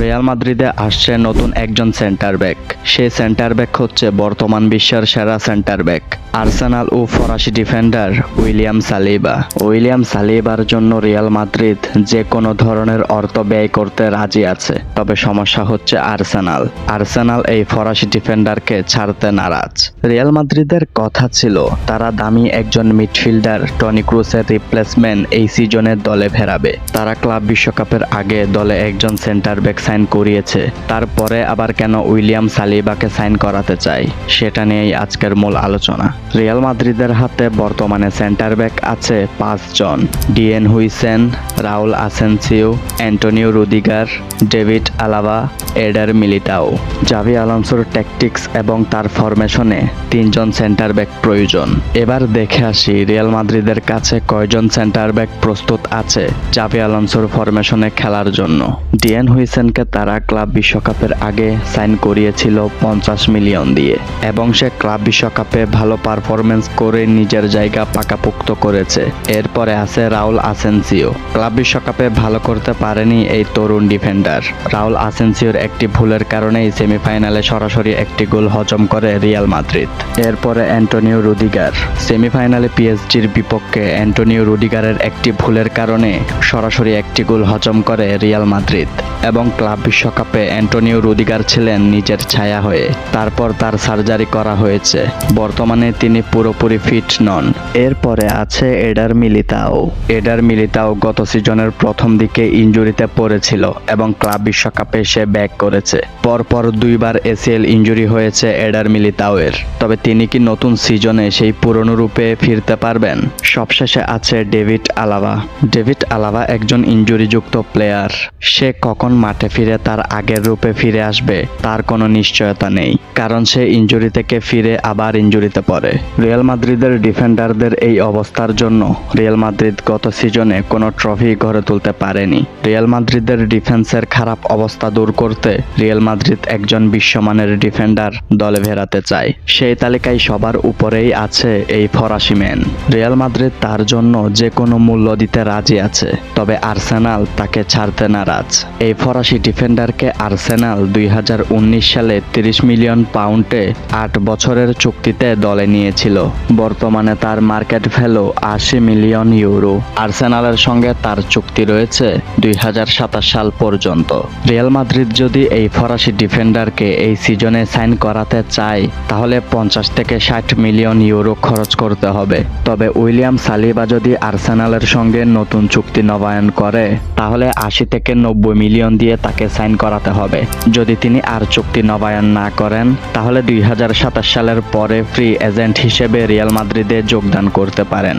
Real মাদ্রিদে আসছে নতুন একজন সেন্টার ব্যাক সেই সেন্টার ব্যাক হচ্ছে বর্তমান বিশ্বের সেরা সেন্টার ব্যাক আর্সেনাল ও ফরাসি ডিফেন্ডার উইলিয়াম সালিবা। উইলিয়াম সালিবার জন্য রিয়াল মাদ্রিদ যে কোনো ধরনের অর্থ ব্যয় করতে রাজি আছে, তবে সমস্যা হচ্ছে আর্সেনাল আর্সেনাল এই ফরাসি ডিফেন্ডারকে ছাড়তে নারাজ। রিয়াল মাদ্রিদের কথা ছিল, তারা দামি একজন মিডফিল্ডার টনি ক্রুসের রিপ্লেসমেন্ট এই সিজনের দলে ফেরাবে। তারা ক্লাব বিশ্বকাপের আগে দলে একজন সেন্টার ব্যাক সাইন করিয়েছে, তারপরে আবার কেন উইলিয়াম সালিবাকে সাইন করাতে চাই। সেটা নিয়েই আজকের মূল আলোচনা। রিয়াল মাদ্রিদের হাতে বর্তমানে সেন্টার ব্যাক আছে পাঁচজন Dean Huijsen, Raul Asensio, Antonio Rudiger, David Alaba, Eder Militao Xavi আলonsoর tactics এবং তার ফরমেশনে তিনজন সেন্টার ব্যাক প্রয়োজন। এবার দেখে আসি রিয়াল মাদ্রিদের কাছে কয়জন সেন্টার ব্যাক প্রস্তুত আছে জাভি আলonsoর ফরমেশনে খেলার জন্য। ডিএন হুইসেনকে তারা ক্লাব বিশ্বকাপের আগে সাইন করিয়েছিল পঞ্চাশ মিলিয়ন দিয়ে। এবং সে ক্লাব বিশ্বকাপে ভালো পারফরমেন্স করে নিজের জায়গা পাকাপোক্ত করেছে। এরপরে আছে রাউল আসেনসিও। ক্লাব বিশ্বকাপে ভালো করতে পারেনি এই তরুণ ডিফেন্ডার। রাউল আসেনসিওর একটি ভুলের কারণেই সেমিফাইনালে সরাসরি একটি গোল হজম করে রিয়াল মাদ্রিদ। এরপরে অ্যান্টোনিও রুদিগার সেমিফাইনালে পিএসজির বিপক্ষে অ্যান্টোনিও রুডিগারের একটি ভুলের কারণে সরাসরি একটি গোল হজম করে রিয়াল মাদ্রিদ। এবং ক্লাব বিশ্বকাপে অ্যান্টোনিও রুদিগার ছিলেন নিজের ছায়া হয়ে তারপর তার সার্জারি করা হয়েছে। বর্তমানে তিনি পুরোপুরি ফিট নন। এরপরে আছে এডার মিলিতাও। এডার মিলিতাও গত সিজনের প্রথম দিকে ইনজুরিতে পড়েছিল এবং ক্লাব বিশ্বকাপে সে ব্যাক করেছে। পরপর দুইবার এসিএল ইনজুরি হয়েছে এডার মিলিতাওয়ের। তবে তিনি কি নতুন সিজনে সেই পুরনো রূপে ফিরতে পারবেন? সবশেষে আছে ডেভিড আলাভা। ডেভিড আলাভা একজন ইনজুরিযুক্ত প্লেয়ার। সে কখন মাঠে ফিরে তার আগের রূপে ফিরে আসবে, তার কোনো নিশ্চয়তা নেই, কারণ সে ইঞ্জুরি থেকে ফিরে আবার ইঞ্জুরিতে পড়ে। রিয়াল মাদ্রিদের ডিফেন্ডারদের এই অবস্থার জন্য রিয়াল মাদ্রিদ গত সিজনে কোনো ট্রফি ঘরে তুলতে পারেনি। রিয়াল মাদ্রিদের ডিফেন্সের খারাপ অবস্থা দূর করতে রিয়াল মাদ্রিদ একজন বিশ্বমানের ডিফেন্ডার দলে ভেড়াতে চায়। সেই তালিকায় সবার উপরেই আছে এই ফরাসি ম্যান। রিয়াল মাদ্রিদ তার জন্য যে কোনো মূল্য দিতে রাজি আছে, তবে আর্সেনাল তাকে ছাড়তে নারাজ। এই ফরাসি ডিফেন্ডারকে আর্সেনাল দুই হাজার উনিশ সালে তিরিশ মিলিয়ন পাউন্ডে আট বছরের চুক্তিতে দলে নিয়েছিল। বর্তমানে তার মার্কেট ভ্যালু আশি মিলিয়ন ইউরো। আর্সেনালের সঙ্গে তার চুক্তি রয়েছে দুই হাজার সাতাশ সাল পর্যন্ত। রিয়াল মাদ্রিদ যদি এই ফরাসি ডিফেন্ডারকে এই সিজনে সাইন করাতে চায়, তাহলে পঞ্চাশ থেকে ষাট মিলিয়ন ইউরো খরচ করতে হবে। তবে উইলিয়াম সালিবা যদি আর্সেনালের সঙ্গে নতুন চুক্তি নবায়ন করে, তাহলে আশি থেকে নব্বই মিলিয়ন দিয়ে তাকে সাইন করাতে হবে। যদি তিনি আর চুক্তি নবায়ন না করেন, তাহলে দুই হাজার সাতাশ সালের পরে ফ্রি এজেন্ট হিসেবে রিয়াল মাদ্রিদে যোগদান করতে পারেন।